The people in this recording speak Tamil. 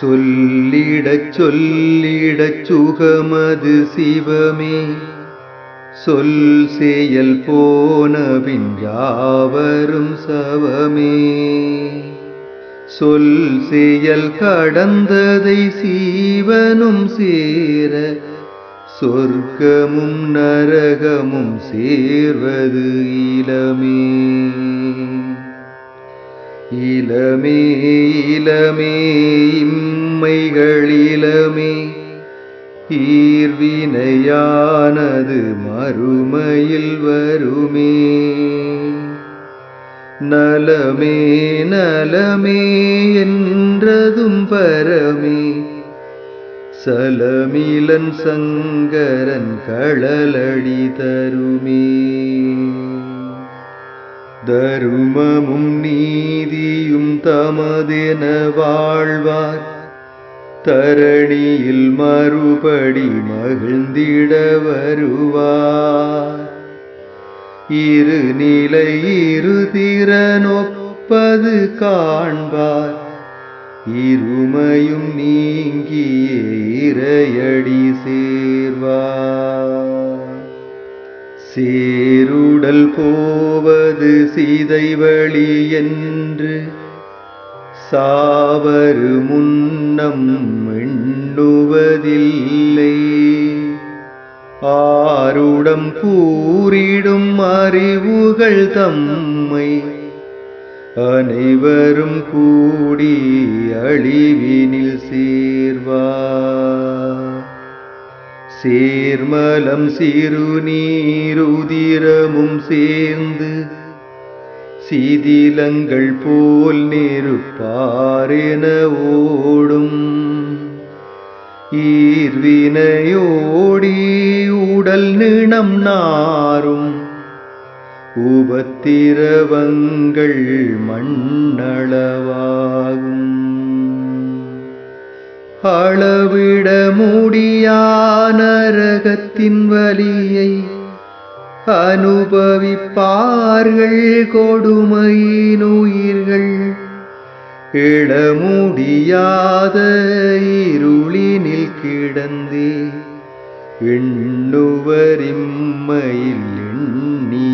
சொல்லிடச் சொல்லிடச் சுகமது சிவமே. சொல் செயல் போனபின் யாவரும் சவமே. சொல் செயல் கடந்ததை சீவனும் சேர சொர்க்கமும் நரகமும் சேர்வது இளமே. இளமே இளமே உண்மைகளிலமே ஈர்வினையானது மறுமையில் வருமே. நலமே நலமே என்றதும் பரமே. சலமிலன் சங்கரன் களலடி தருமே. தருமமும் நீதியும் தமதென வாழ்வார். தரணியில் மறுபடி மகிழ்ந்திட வருவார். இரு நிலை இரு திறனொப்பது காண்பார். இருமையும் நீங்கிய இரையடி சேர்வார். சேருடல் போவது சீதை வழி என்று சாவரு முன்னம் எண்ணுவதில்லை ஆருடம் கூறிடும் அறிவுகள் தம்மை அனைவரும் கூடி அழிவினில் சேர்வா. சேர்மலம் சிறுநீருதிரமும் சேர்ந்து சீதிலங்கள் போல் நெருப்பாரென ஓடும். ஈர்வினையோடி உடல் நிணம் நாரும். உபத்திரவங்கள் மண்ணளவாகும். அளவிட முடியா நரகத்தின் வலியை அனுபவிப்பார்கள் கொடுமையினுயிர்கள். இழமுடியாத இருளினில் கிடந்தே எண்ணுவரிம்மையில் எண்ணி